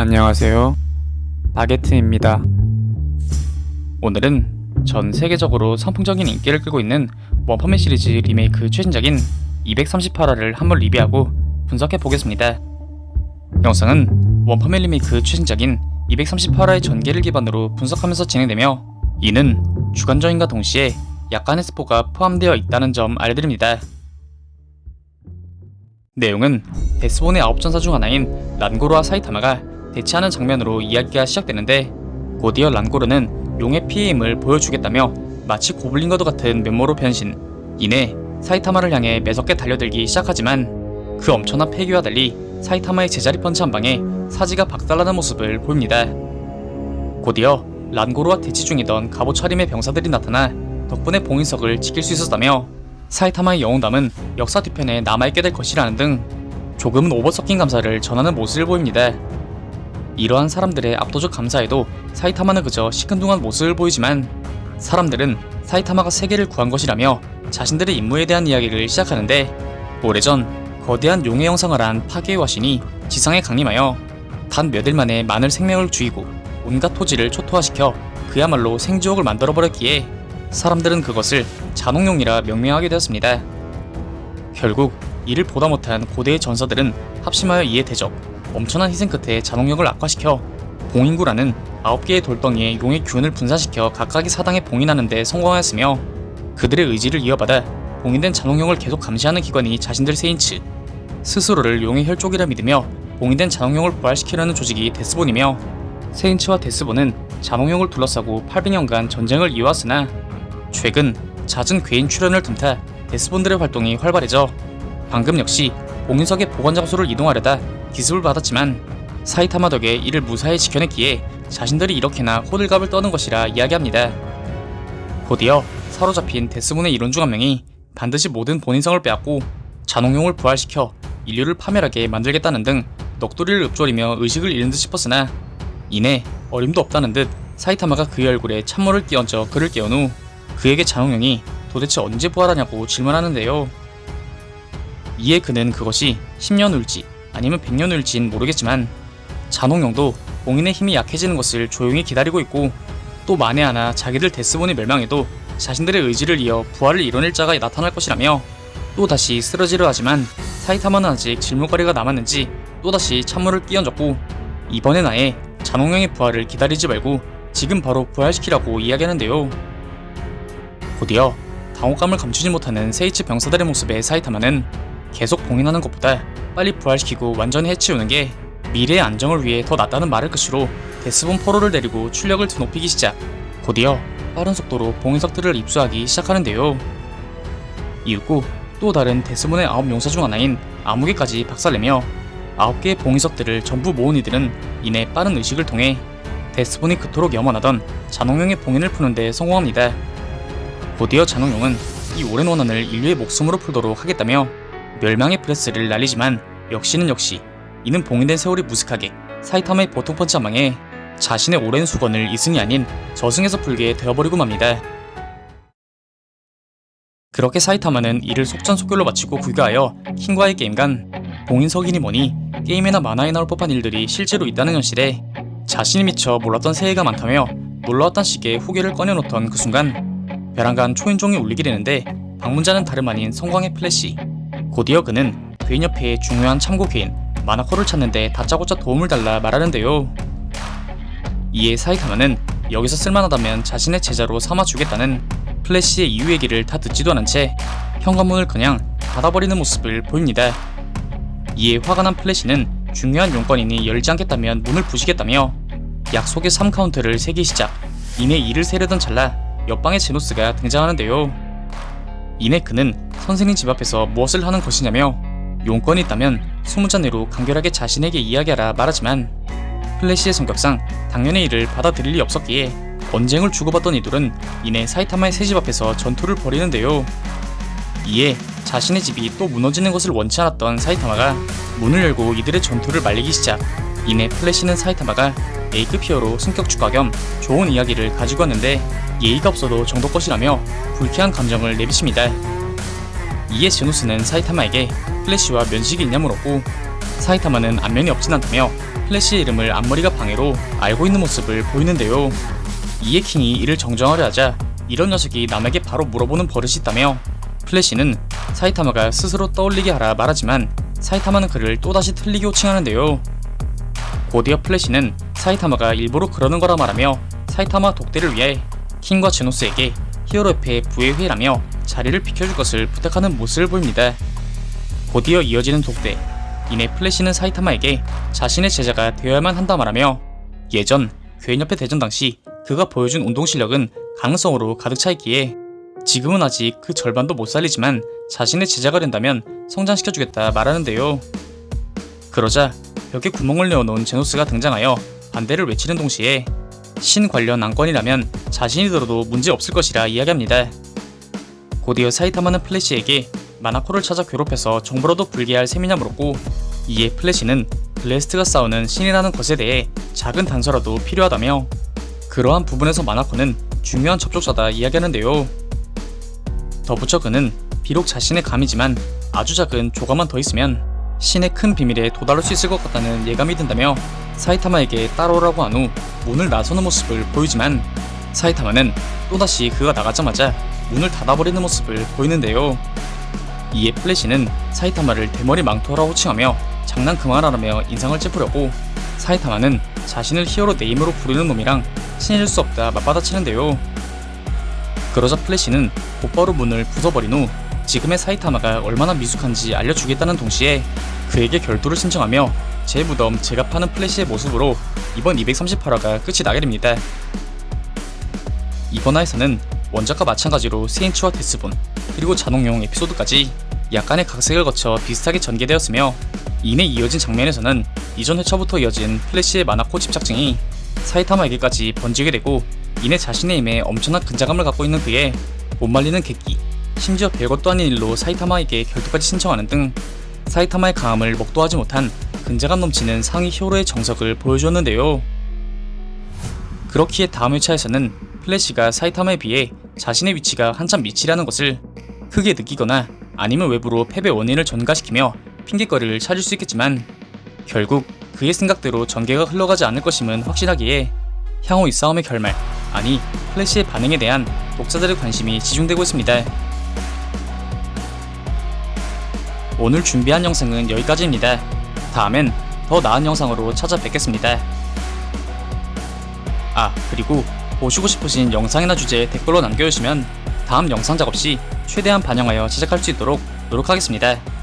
안녕하세요. 바게트입니다. 오늘은 전 세계적으로 선풍적인 인기를 끌고 있는 원펀맨 시리즈 리메이크 최신작인 238화를 한번 리뷰하고 분석해 보겠습니다. 영상은 원펀맨 리메이크 최신작인 238화의 전개를 기반으로 분석하면서 진행되며 이는 주관적인과 동시에 약간의 스포가 포함되어 있다는 점 알려드립니다. 내용은 데스본의 아홉 전사 중 하나인 란고르와 사이타마가 대치하는 장면으로 이야기가 시작되는데 곧이어 란고르는 용의 피해 힘을 보여주겠다며 마치 고블린과도 같은 면모로 변신 이내 사이타마를 향해 매섭게 달려들기 시작하지만 그 엄청난 패기와 달리 사이타마의 제자리 펀치 한 방에 사지가 박살나는 모습을 보입니다. 곧이어 란고르와 대치 중이던 갑옷 차림의 병사들이 나타나 덕분에 봉인석을 지킬 수 있었다며 사이타마의 영웅담은 역사 뒤편에 남아있게 될 것이라는 등 조금은 오버 섞인 감사를 전하는 모습을 보입니다. 이러한 사람들의 압도적 감사에도 사이타마는 그저 시큰둥한 모습을 보이지만 사람들은 사이타마가 세계를 구한 것이라며 자신들의 임무에 대한 이야기를 시작하는데 오래전 거대한 용의 형상을 한 파괴의 화신이 지상에 강림하여 단 몇 일 만에 많은 생명을 죽이고 온갖 토지를 초토화시켜 그야말로 생지옥을 만들어버렸기에 사람들은 그것을 잔혹용이라 명명하게 되었습니다. 결국 이를 보다 못한 고대의 전사들은 합심하여 이에 대적, 엄청난 희생 끝에 잔혹력을 악화시켜 봉인구라는 9개의 돌덩이에 용의 기운을 분산시켜 각각의 사당에 봉인하는 데 성공하였으며 그들의 의지를 이어받아 봉인된 잔혹령을 계속 감시하는 기관이 자신들 세인츠 스스로를 용의 혈족이라 믿으며 봉인된 잔혹령을 부활시키려는 조직이 데스본이며 세인츠와 데스본은 잔혹령을 둘러싸고 800년간 전쟁을 이어왔으나 최근 잦은 괴인 출연을 틈타 데스본들의 활동이 활발해져 방금 역시 봉인석의 보관 장소를 이동하려다 기습을 받았지만 사이타마 덕에 이를 무사히 지켜냈기에 자신들이 이렇게나 호들갑을 떠는 것이라 이야기합니다. 곧이어 사로잡힌 데스본의 이론 중한 명이 반드시 모든 본인성을 빼앗고 잔홍용을 부활시켜 인류를 파멸하게 만들겠다는 등 넋두리를 읊조리며 의식을 잃은 듯 싶었으나 이내 어림도 없다는 듯 사이타마가 그의 얼굴에 찬물을 끼얹어 그를 깨운 후 그에게 잔홍용이 도대체 언제 부활하냐고 질문하는데요. 이에 그는 그것이 10년 후일지 아니면 100년 후일진 모르겠지만 잔홍용도 봉인의 힘이 약해지는 것을 조용히 기다리고 있고 또 만에 하나 자기들 데스본이 멸망해도 자신들의 의지를 이어 부활을 이뤄낼 자가 나타날 것이라며 또다시 쓰러지려 하지만 사이타마는 아직 질문거리가 남았는지 또다시 찬물을 끼얹었고 이번엔 아예 잔홍용의 부활을 기다리지 말고 지금 바로 부활시키라고 이야기하는데요. 곧이어 당혹감을 감추지 못하는 세이츠 병사들의 모습에 사이타마는 계속 봉인하는 것보다 빨리 부활시키고 완전히 해치우는 게 미래의 안정을 위해 더 낫다는 말을 끝으로 데스본 포로를 데리고 출력을 드높이기 시작 곧이어 빠른 속도로 봉인석들을 입수하기 시작하는데요. 이윽고 또 다른 데스본의 아홉 용사 중 하나인 아무개까지 박살내며 아홉 개의 봉인석들을 전부 모은 이들은 이내 빠른 의식을 통해 데스본이 그토록 염원하던 잔홍용의 봉인을 푸는데 성공합니다. 곧이어 잔홍용은 이 오랜 원한을 인류의 목숨으로 풀도록 하겠다며 멸망의 프레스를 날리지만 역시는 역시 이는 봉인된 세월이 무식하게 사이타마의 보통 펀치 한 방에 자신의 오랜 수건을 이승이 아닌 저승에서 풀게 되어버리고 맙니다. 그렇게 사이타마는 이를 속전속결로 마치고 귀가하여 킹과의 게임 간 봉인석이니 뭐니 게임이나 만화에 나올 법한 일들이 실제로 있다는 현실에 자신이 미처 몰랐던 새해가 많다며 놀라웠던 식의 후기를 꺼내놓던 그 순간 벼랑간 초인종이 울리게 되는데 방문자는 다름 아닌 성광의 플래시 곧이어 그는 괴인 옆에 중요한 참고 괴인 마나코를 찾는데 다짜고짜 도움을 달라 말하는데요. 이에 사이타마는 여기서 쓸만하다면 자신의 제자로 삼아주겠다는 플래시의 이유 얘기를 다 듣지도 않은 채 현관문을 그냥 닫아버리는 모습을 보입니다. 이에 화가 난 플래시는 중요한 용건이니 열지 않겠다면 문을 부시겠다며 약속의 3카운트를 세기 시작 이내 이를 세려던 찰나 옆방의 제노스가 등장하는데요. 이내 그는 선생님 집 앞에서 무엇을 하는 것이냐며 용건이 있다면 소문자 내로 간결하게 자신에게 이야기하라 말하지만 플래시의 성격상 당연히 이를 받아들일 리 없었기에 언쟁을 주고받던 이들은 이내 사이타마의 새 집 앞에서 전투를 벌이는데요. 이에 자신의 집이 또 무너지는 것을 원치 않았던 사이타마가 문을 열고 이들의 전투를 말리기 시작. 이내 플래시는 사이타마가 A급 히어로 성격 축과 겸 좋은 이야기를 가지고 왔는데 예의가 없어도 정도 것이라며 불쾌한 감정을 내비칩니다. 이에 제노스는 사이타마에게 플래시와 면식이 있냐 물었고 사이타마는 안면이 없진 않다며 플래시의 이름을 앞머리가 방해로 알고 있는 모습을 보이는데요. 이에 킹이 이를 정정하려 하자 이런 녀석이 남에게 바로 물어보는 버릇이 있다며 플래시는 사이타마가 스스로 떠올리게 하라 말하지만 사이타마는 그를 또다시 틀리게 호칭하는데요. 곧이어 플래시는 사이타마가 일부러 그러는 거라 말하며 사이타마 독대를 위해 킹과 제노스에게 히어로 협회의 부회회라며 자리를 비켜줄 것을 부탁하는 모습을 보입니다. 곧이어 이어지는 독대. 이내 플래시는 사이타마에게 자신의 제자가 되어야만 한다 말하며 예전 괴인협회 대전 당시 그가 보여준 운동 실력은 가능성으로 가득 차 있기에 지금은 아직 그 절반도 못 살리지만 자신의 제자가 된다면 성장시켜주겠다 말하는데요. 그러자 벽에 구멍을 내어놓은 제노스가 등장하여 반대를 외치는 동시에 신 관련 안건이라면 자신이 들어도 문제 없을 것이라 이야기합니다. 곧이어 사이타마는 플래시에게 마나코를 찾아 괴롭혀서 정보로도 불게할 셈이냐 물었고 이에 플래시는 블레스트가 싸우는 신이라는 것에 대해 작은 단서라도 필요하다며 그러한 부분에서 마나코는 중요한 접촉자다 이야기하는데요. 덧붙여 그는 비록 자신의 감이지만 아주 작은 조각만 더 있으면 신의 큰 비밀에 도달할 수 있을 것 같다는 예감이 든다며 사이타마에게 따라오라고 한 후 문을 나서는 모습을 보이지만 사이타마는 또다시 그가 나가자마자 문을 닫아버리는 모습을 보이는데요. 이에 플래시는 사이타마를 대머리 망토라 호칭하며 장난 그만하라며 인상을 찌푸렸고 사이타마는 자신을 히어로 네임으로 부르는 놈이랑 친해질 수 없다 맞받아치는데요. 그러자 플래시는 곧바로 문을 부숴버린 후 지금의 사이타마가 얼마나 미숙한지 알려주겠다는 동시에 그에게 결투를 신청하며 제 무덤 제가 파는 플래시의 모습으로 이번 238화가 끝이 나게 됩니다. 이번 화에서는 원작과 마찬가지로 세인츠와 데스본 그리고 잔혹용 에피소드까지 약간의 각색을 거쳐 비슷하게 전개되었으며 이내 이어진 장면에서는 이전 회차부터 이어진 플래시의 마나코 집착증이 사이타마에게까지 번지게 되고 이내 자신의 힘에 엄청난 근자감을 갖고 있는 그의 못 말리는 객기 심지어 별것도 아닌 일로 사이타마에게 결투까지 신청하는 등 사이타마의 강함을 먹도하지 못한 근자감 넘치는 상위 히어로의 정석을 보여주었는데요. 그렇기에 다음 회차에서는 플래시가 사이타마에 비해 자신의 위치가 한참 미치라는 것을 크게 느끼거나 아니면 외부로 패배 원인을 전가시키며 핑계거리를 찾을 수 있겠지만 결국 그의 생각대로 전개가 흘러가지 않을 것임은 확실하기에 향후 이 싸움의 결말 아니 플래시의 반응에 대한 독자들의 관심이 집중되고 있습니다. 오늘 준비한 영상은 여기까지입니다. 다음엔 더 나은 영상으로 찾아뵙겠습니다. 아, 그리고 보시고 싶으신 영상이나 주제 댓글로 남겨주시면 다음 영상 작업 시 최대한 반영하여 제작할 수 있도록 노력하겠습니다.